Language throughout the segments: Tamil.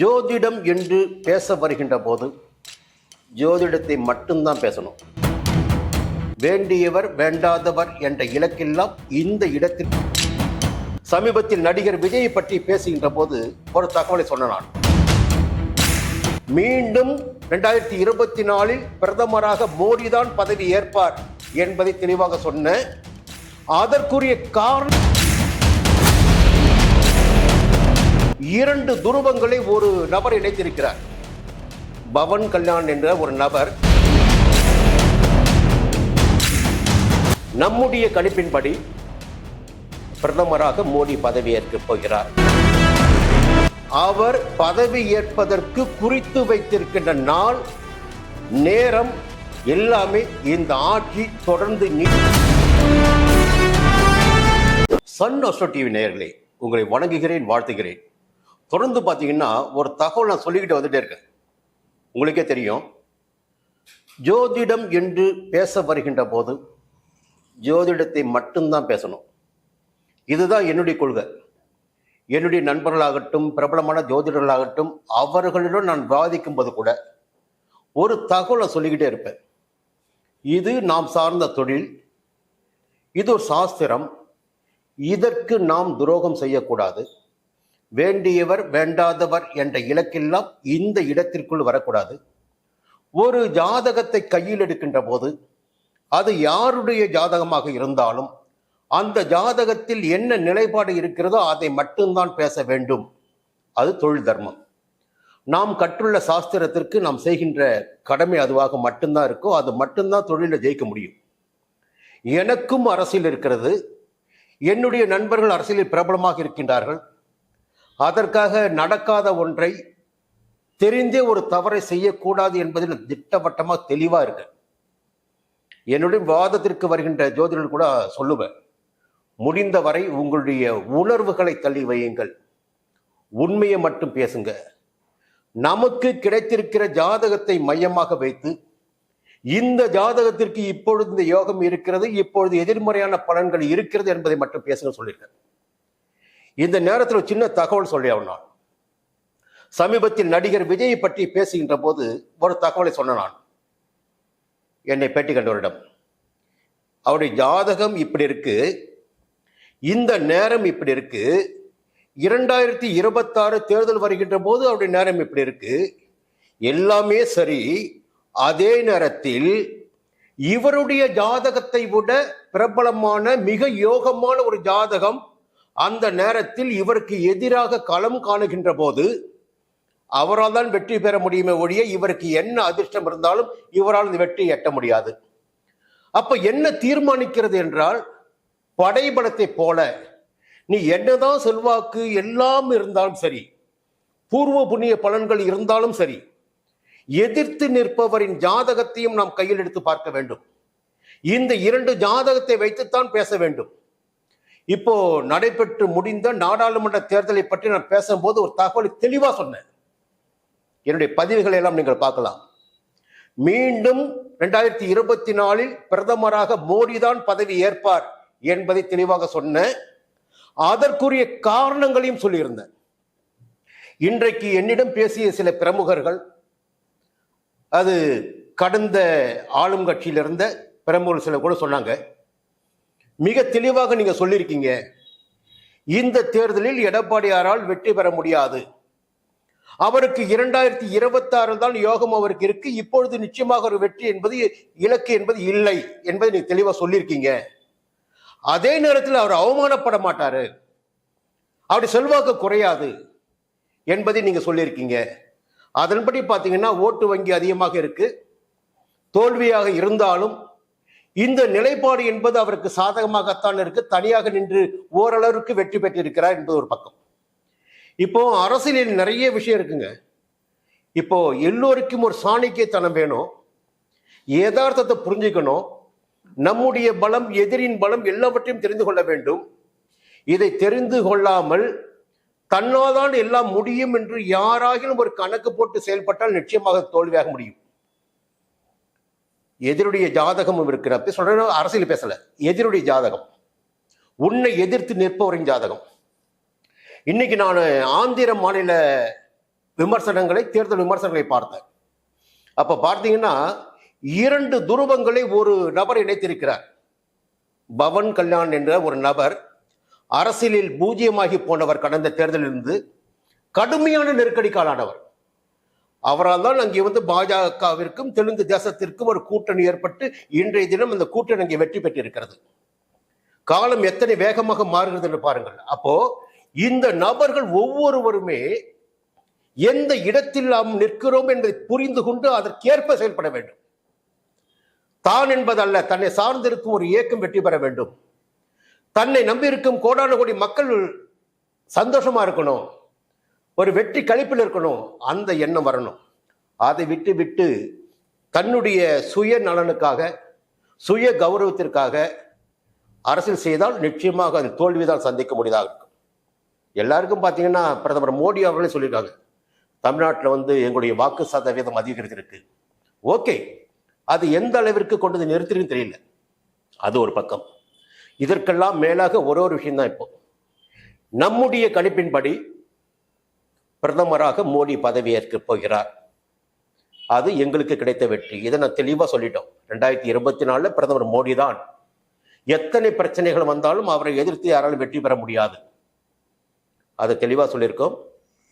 ஜோதிடம் என்று பேச வருகின்ற போது ஜோதிடத்தை மட்டும்தான் பேசணும். வேண்டியவர் வேண்டாதவர் என்ற இலக்கெல்லாம் இந்த இடத்தில். சமீபத்தில் நடிகர் விஜயை பற்றி பேசுகின்ற போது ஒரு தகவலை சொன்ன நான். மீண்டும் ரெண்டாயிரத்தி இருபத்தி நாலில் பிரதமராக மோடி தான் பதவி ஏற்பார் என்பதை தெளிவாக சொன்ன அதற்குரிய காரணம் இரண்டு துருவங்களை ஒரு நபர் இணைத்திருக்கிறார். பவன் கல்யாண் என்ற ஒரு நபர். நம்முடைய கணிப்பின்படி பிரதமராக மோடி பதவியேற்கப் போகிறார். அவர் பதவி ஏற்பதற்கு குறித்து வைத்திருக்கின்ற நாள் நேரம் எல்லாமே இந்த ஆட்சி தொடர்ந்து நீ சன் அசோ டிவி நேயர்களே உங்களை வணங்குகிறேன் வாழ்த்துகிறேன். தொடர்ந்து பார்த்தீங்கன்னா ஒரு தகவல் நான் சொல்லிக்கிட்டு வந்துட்டே இருக்கேன். உங்களுக்கே தெரியும். ஜோதிடம் என்று பேச வருகின்ற போது ஜோதிடத்தை மட்டும்தான் பேசணும். இதுதான் என்னுடைய கொள்கை. என்னுடைய நண்பர்களாகட்டும் பிரபலமான ஜோதிடர்களாகட்டும் அவர்களிடம் நான் விவாதிக்கும் போது கூட ஒரு தகவலை சொல்லிக்கிட்டே இருப்பேன். இது நாம் சார்ந்த தொழில். இது ஒரு சாஸ்திரம். இதற்கு நாம் துரோகம் செய்யக்கூடாது. வேண்டியவர் வேண்டாதவர் என்ற இலக்கெல்லாம் இந்த இடத்திற்குள் வரக்கூடாது. ஒரு ஜாதகத்தை கையில் எடுக்கின்ற போது அது யாருடைய ஜாதகமாக இருந்தாலும் அந்த ஜாதகத்தில் என்ன நிலைப்பாடு இருக்கிறதோ அதை மட்டும்தான் பேச வேண்டும். அது தொழில் தர்மம். நாம் கற்றுள்ள சாஸ்திரத்திற்கு நாம் செய்கின்ற கடமை அதுவாக மட்டும்தான் இருக்கோ அது மட்டும்தான் தொழிலில் ஜெயிக்க முடியும். எனக்கும் அரசியல் இருக்கிறது. என்னுடைய நண்பர்கள் அரசியலில் பிரபலமாக இருக்கின்றார்கள். அதற்காக நடக்காத ஒன்றை தெரிந்தே ஒரு தவறை செய்யக்கூடாது என்பதில் திட்டவட்டமாக தெளிவாக இருக்கு. என்னுடைய வாதத்திற்கு வருகின்ற ஜோதிடர்கள் கூட சொல்லுவேன் முடிந்தவரை உங்களுடைய உணர்வுகளை தள்ளி வையுங்கள் உண்மையை மட்டும் பேசுங்க. நமக்கு கிடைத்திருக்கிற ஜாதகத்தை மையமாக வைத்து இந்த ஜாதகத்திற்கு இப்பொழுது இந்த யோகம் இருக்கிறது இப்பொழுது எதிர்மறையான பலன்கள் இருக்கிறது என்பதை மட்டும் பேசுங்க சொல்லியிருக்கேன் இந்த நேரத்தில் ஒரு சின்ன தகவல் சொல்லி நான். சமீபத்தில் நடிகர் விஜய் பற்றி பேசுகின்ற போது ஒரு தகவலை சொன்ன நான். என்னை பேட்டி கண்டவரிடம். அவருடைய ஜாதகம் இப்படி இருக்கு. இந்த நேரம் இப்படி இருக்கு. இரண்டாயிரத்தி இருபத்தாறு தேர்தல் வருகின்ற போது அவருடைய நேரம் இப்படி இருக்கு. எல்லாமே சரி. அதே நேரத்தில் இவருடைய ஜாதகத்தை விட பிரபலமான மிக யோகமான ஒரு ஜாதகம் அந்த நேரத்தில் இவருக்கு எதிராக களம் காணுகின்ற போது அவரால் தான் வெற்றி பெற முடியுமே ஒழிய இவருக்கு என்ன அதிர்ஷ்டம் இருந்தாலும் இவரால் இந்த வெற்றி எட்ட முடியாது. அப்ப என்ன தீர்மானிக்கிறது என்றால் படைபலத்தை போல நீ என்னதான் செல்வாக்கு எல்லாம் இருந்தாலும் சரி பூர்வ புண்ணிய பலன்கள் இருந்தாலும் சரி எதிர்த்து நிற்பவரின் ஜாதகத்தையும் நாம் கையில் எடுத்து பார்க்க வேண்டும். இந்த இரண்டு ஜாதகத்தை வைத்துத்தான் பேச வேண்டும். இப்போ நடைபெற்று முடிந்த நாடாளுமன்ற தேர்தலை பற்றி நான் பேசும்போது ஒரு தகவலை தெளிவாக சொன்னேன். என்னுடைய பதிவுகளை எல்லாம் நீங்கள் பார்க்கலாம். மீண்டும் ரெண்டாயிரத்தி இருபத்தி நாலில் பிரதமராக மோடி தான் பதவி ஏற்பார் என்பதை தெளிவாக சொன்னேன். அதற்குரிய காரணங்களையும் சொல்லியிருந்தேன். இன்றைக்கு என்னிடம் பேசிய சில பிரமுகர்கள் அது கடந்த ஆளும் கட்சியிலிருந்த பிரமுகர் சில கூட சொன்னாங்க. மிக தெளிவாக நீங்க சொல்லியிருக்கீங்க. இந்த தேர்தலில் எடப்பாடியாரால் வெற்றி பெற முடியாது. அவருக்கு இரண்டாயிரத்தி இருபத்தி ஆறில் தான் யோகம் அவருக்கு இருக்கு. இப்பொழுது நிச்சயமாக ஒரு வெற்றி என்பது இலக்கு என்பது இல்லை என்பதை நீங்க தெளிவா சொல்லியிருக்கீங்க. அதே நேரத்தில் அவர் அவமானப்பட மாட்டாரு. அவருடைய செல்வாக்கு குறையாது என்பதை நீங்க சொல்லியிருக்கீங்க. அதன்படி பார்த்தீங்கன்னா ஓட்டு வங்கி அதிகமாக இருக்கு. தோல்வியாக இருந்தாலும் இந்த நிலைப்பாடு என்பது அவருக்கு சாதகமாகத்தான் இருக்கு. தனியாக நின்று ஓரளவுக்கு வெற்றி பெற்றிருக்கிறார் என்பது ஒரு பக்கம். இப்போ அரசியலில் நிறைய விஷயம் இருக்குங்க. இப்போ எல்லோருக்கும் ஒரு சாணிக்கியத்தனம் வேணும். யதார்த்தத்தை புரிஞ்சுக்கணும். நம்முடைய பலம் எதிரின் பலம் எல்லாவற்றையும் தெரிந்து கொள்ள வேண்டும். இதை தெரிந்து கொள்ளாமல் தன்னால்தான் எல்லாம் முடியும் என்று யாராகிலும் ஒரு கணக்கு போட்டு செயல்பட்டால் நிச்சயமாக தோல்வியாக முடியும். எதிருடைய ஜாதகமும் இருக்கிறப்ப சொல்றேன் அரசியல் பேசல. எதிருடைய ஜாதகம். உன்னை எதிர்த்து நிற்பவரின் ஜாதகம். இன்னைக்கு நான் ஆந்திர மாநில விமர்சனங்களை தேர்தல் விமர்சனங்களை பார்த்தேன். அப்ப பார்த்தீங்கன்னா இரண்டு துருவங்களை ஒரு நபர் இணைத்திருக்கிறார். பவன் கல்யாண் என்ற ஒரு நபர் அரசியலில் பூஜ்ஜியமாகி போனவர் கடந்த தேர்தலிலிருந்து கடுமையான நெருக்கடிக்காலானவர். அவரால் தான் அங்கே வந்து பாஜகவிற்கும் தெலுங்கு தேசத்திற்கும் ஒரு கூட்டணி ஏற்பட்டு இன்றைய தினம் அந்த கூட்டணி அங்கே வெற்றி பெற்றிருக்கிறது. காலம் எத்தனை வேகமாக மாறுகிறது என்று பாருங்கள். அப்போ இந்த நபர்கள் ஒவ்வொருவருமே எந்த இடத்தில் நாம் நிற்கிறோம் என்பதை புரிந்து கொண்டு அதற்கேற்ப செயல்பட வேண்டும். தான் என்பதல்ல தன்னை சார்ந்திருக்கும் ஒரு இயக்கம் வெற்றி பெற வேண்டும். தன்னை நம்பியிருக்கும் கோடான கோடி மக்கள் சந்தோஷமா இருக்கணும். ஒரு வெற்றி கழிப்பில் இருக்கணும். அந்த எண்ணம் வரணும். அதை விட்டு விட்டு தன்னுடைய சுய நலனுக்காக சுய கௌரவத்திற்காக அரசியல் செய்தால் நிச்சயமாக அது தோல்விதான் சந்திக்க முடியதாக இருக்கும். எல்லாருக்கும் பார்த்தீங்கன்னா பிரதமர் மோடி அவர்களே சொல்லியிருக்காங்க. தமிழ்நாட்டில் வந்து எங்களுடைய வாக்கு சதவீதம் அதிகரித்திருக்கு ஓகே. அது எந்த அளவிற்கு கொண்டு வந்து தெரியல. அது ஒரு பக்கம். இதற்கெல்லாம் மேலாக ஒரு ஒரு விஷயம்தான் இப்போ. நம்முடைய கணிப்பின்படி பிரதமராக மோடி பதவியேற்க போகிறார். அது எங்களுக்கு கிடைத்த வெற்றி. இதை நான் தெளிவாக சொல்லிட்டோம். ரெண்டாயிரத்தி இருபத்தி நாலில் பிரதமர் மோடி தான். எத்தனை பிரச்சனைகள் வந்தாலும் அவரை எதிர்த்து யாராலும் வெற்றி பெற முடியாது. அதை தெளிவாக சொல்லியிருக்கோம்.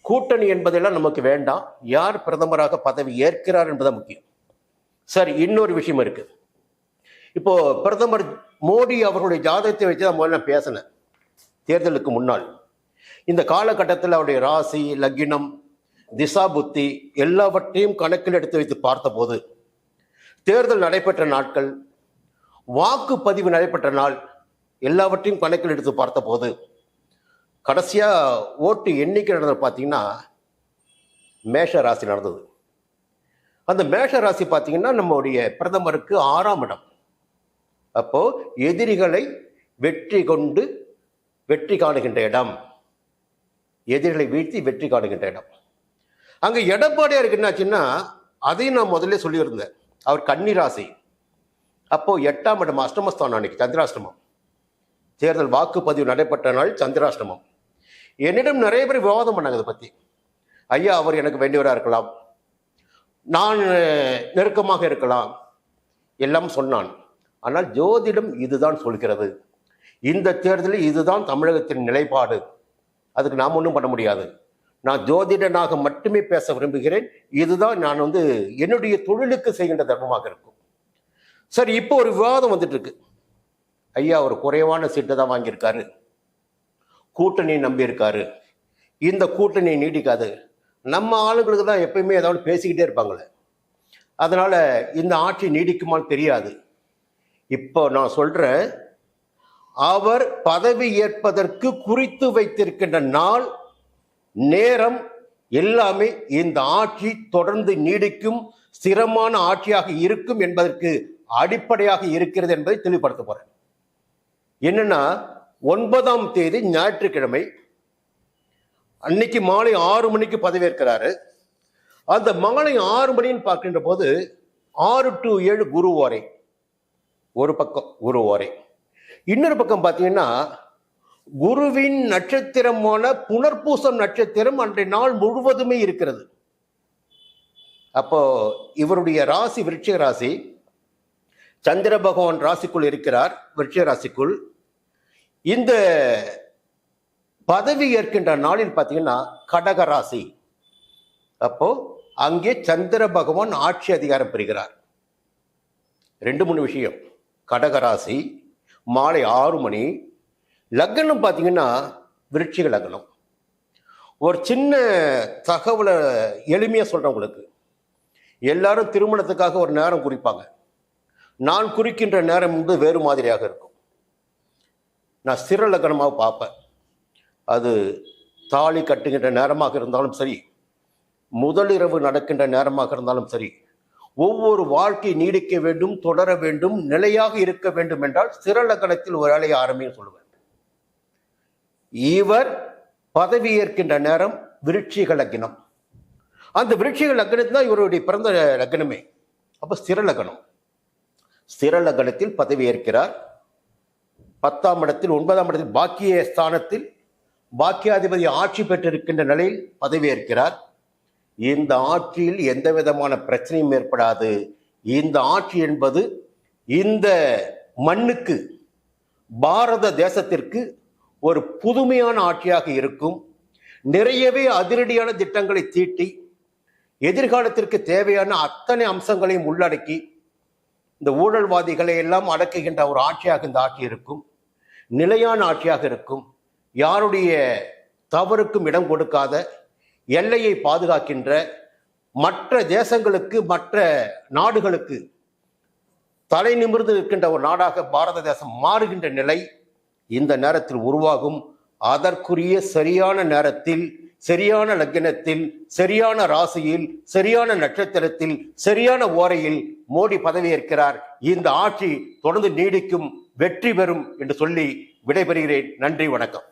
கூட்டணி என்பதெல்லாம் நமக்கு வேண்டாம். யார் பிரதமராக பதவி ஏற்கிறார் என்பது முக்கியம். சரி இன்னொரு விஷயம் இருக்கு. இப்போ பிரதமர் மோடி அவர்களுடைய ஜாதகத்தை வச்சு தான் முதல்ல பேசினேன். தேர்தலுக்கு முன்னால். இந்த காலகட்டத்தில் அவருடைய ராசி லக்கினம் திசா புத்தி எல்லாவற்றையும் கணக்கில் எடுத்து வைத்து பார்த்தபோது தேர்தல் நடைபெற்ற நாட்கள் வாக்குப்பதிவு நடைபெற்ற நாள் எல்லாவற்றையும் கணக்கில் எடுத்து பார்த்தபோது கடைசியாக ஓட்டு எண்ணிக்கை நடந்தது பார்த்தீங்கன்னா மேஷ ராசி நடந்தது. அந்த மேஷ ராசி பார்த்தீங்கன்னா நம்முடைய பிரதமருக்கு ஆறாம் இடம். அப்போது எதிரிகளை வெற்றி கொண்டு வெற்றி காணுகின்ற இடம். எதிரிகளை வீழ்த்தி வெற்றி காணுகின்ற இடம் அங்கே எடப்பாடியாருக்கு என்னாச்சுன்னா அதையும் நான் முதல்ல சொல்லியிருந்தேன். அவர் கன்னிராசி. அப்போது எட்டாம் இடம் அஷ்டமஸ்தானம் அன்னைக்கு சந்திராஷ்டமம். தேர்தல் வாக்குப்பதிவு நடைபெற்ற நாள் சந்திராஷ்டமம். என்னிடம் நிறைய பேர் விவாதம் பண்ணாங்க அதை பற்றி ஐயா அவர் எனக்கு வேண்டியவராக இருக்கலாம். நான் நெருக்கமாக இருக்கலாம். எல்லாம் சொன்னான். ஆனால் ஜோதிடம் இதுதான் சொல்கிறது. இந்த தேர்தலில் இதுதான் தமிழகத்தின் நிலைப்பாடு. அதுக்கு நாம் ஒன்றும் பண்ண முடியாது. நான் ஜோதிடனாக மட்டுமே பேச விரும்புகிறேன். இதுதான் நான் வந்து என்னுடைய தொழிலுக்கு செய்கின்ற தர்மமாக இருக்கும். சரி இப்போ ஒரு விவாதம் வந்துட்டு இருக்கு ஐயா ஒரு குறைவான சீட்டை தான் வாங்கியிருக்காரு. கூட்டணி நம்பியிருக்காரு. இந்த கூட்டணி நீடிக்காது நம்ம ஆளுங்களுக்கு தான் எப்பயுமே ஏதாவது பேசிக்கிட்டே இருப்பாங்களே. அதனால் இந்த ஆட்சி நீடிக்குமான்னு தெரியாது. இப்போ நான் சொல்கிறேன் அவர் பதவி ஏற்பதற்கு குறித்து வைத்திருக்கின்ற நாள் நேரம் எல்லாமே இந்த ஆட்சி தொடர்ந்து நீடிக்கும் ஸ்திரமான ஆட்சியாக இருக்கும் என்பதற்கு அடிப்படையாக இருக்கிறது என்பதை தெளிவுபடுத்த போறேன். என்னன்னா ஒன்பதாம் தேதி ஞாயிற்றுக்கிழமை அன்னைக்கு மாலை ஆறு மணிக்கு பதவியேற்கிறாரு. அந்த மாலை ஆறு மணின்னு பார்க்கின்ற போது ஆறு டு ஏழு குரு ஓரை ஒரு பக்கம் குரு ஓரை இன்னொரு பக்கம் பார்த்தீங்கன்னா குருவின் நட்சத்திரமான புனர்பூசம் நட்சத்திரம் அன்றைய நாள் முழுவதுமே இருக்கிறது. அப்போ இவருடைய ராசி விருட்சிக ராசி சந்திர பகவான் ராசிக்குள் இருக்கிறார் விருட்சிக ராசிக்குள். இந்த பதவி ஏற்கின்ற நாளில் பார்த்தீங்கன்னா கடக ராசி. அப்போ அங்கே சந்திர பகவான் ஆட்சி அதிகாரம் பெறுகிறார். ரெண்டு மூணு விஷயம். கடகராசி மாலை ஆறு மணி. லக்னம் பார்த்தீங்கன்னா விருட்சிக லக்னம். ஒரு சின்ன தகவலை எளிமையாக சொல்கிறேன் உங்களுக்கு. எல்லாரும் திருமணத்துக்காக ஒரு நேரம் குறிப்பாங்க. நான் குறிக்கின்ற நேரம் வந்து வேறு மாதிரியாக இருக்கும். நான் சிற லக்னமாக பார்ப்பேன். அது தாலி கட்டுகின்ற நேரமாக இருந்தாலும் சரி முதலிரவு நடக்கின்ற நேரமாக இருந்தாலும் சரி ஒவ்வொரு வாழ்க்கை நீடிக்க வேண்டும் தொடர வேண்டும் நிலையாக இருக்க வேண்டும் என்றால் சிறலக்கணத்தில் ஒரு வேலையை ஆரம்பின்னு சொல்லுவேன் இவர் பதவி ஏற்கின்ற நேரம் விருட்சிக லக்னம். அந்த விருட்சிக லக்னத்தில் தான் இவருடைய பிறந்த லக்னமே. அப்ப ஸ்திரலகணம் ஸ்திரலகணத்தில் பதவி ஏற்கிறார். பத்தாம் இடத்தில் ஒன்பதாம் இடத்தில் பாக்கிய ஸ்தானத்தில் பாக்கியாதிபதி ஆட்சி பெற்றிருக்கின்ற நிலையில் பதவி ஏற்கிறார். இந்த ஆட்சியில் எந்த விதமான பிரச்சனையும் ஏற்படாது. இந்த ஆட்சி என்பது இந்த மண்ணுக்கு பாரத தேசத்திற்கு ஒரு புதுமையான ஆட்சியாக இருக்கும். நிறையவே அதிரடியான திட்டங்களை தீட்டி எதிர்காலத்திற்கு தேவையான அத்தனை அம்சங்களையும் உள்ளடக்கி இந்த ஊழல்வாதிகளை எல்லாம் அடக்குகின்ற ஒரு ஆட்சியாக இந்த ஆட்சி இருக்கும். நிலையான ஆட்சியாக இருக்கும். யாருடைய தவறுக்கும் இடம் கொடுக்காத எல்லையை பாதுகாக்கின்ற மற்ற தேசங்களுக்கு மற்ற நாடுகளுக்கு தலை நிமிர்ந்து இருக்கின்ற ஒரு நாடாக பாரத தேசம் மாறுகின்ற நிலை இந்த நேரத்தில் உருவாகும். அதற்குரிய சரியான நேரத்தில் சரியான லக்கினத்தில் சரியான ராசியில் சரியான நட்சத்திரத்தில் சரியான ஓரையில் மோடி பதவியேற்கிறார். இந்த ஆட்சி தொடர்ந்து நீடிக்கும் வெற்றி பெறும் என்று சொல்லி விடைபெறுகிறேன். நன்றி வணக்கம்.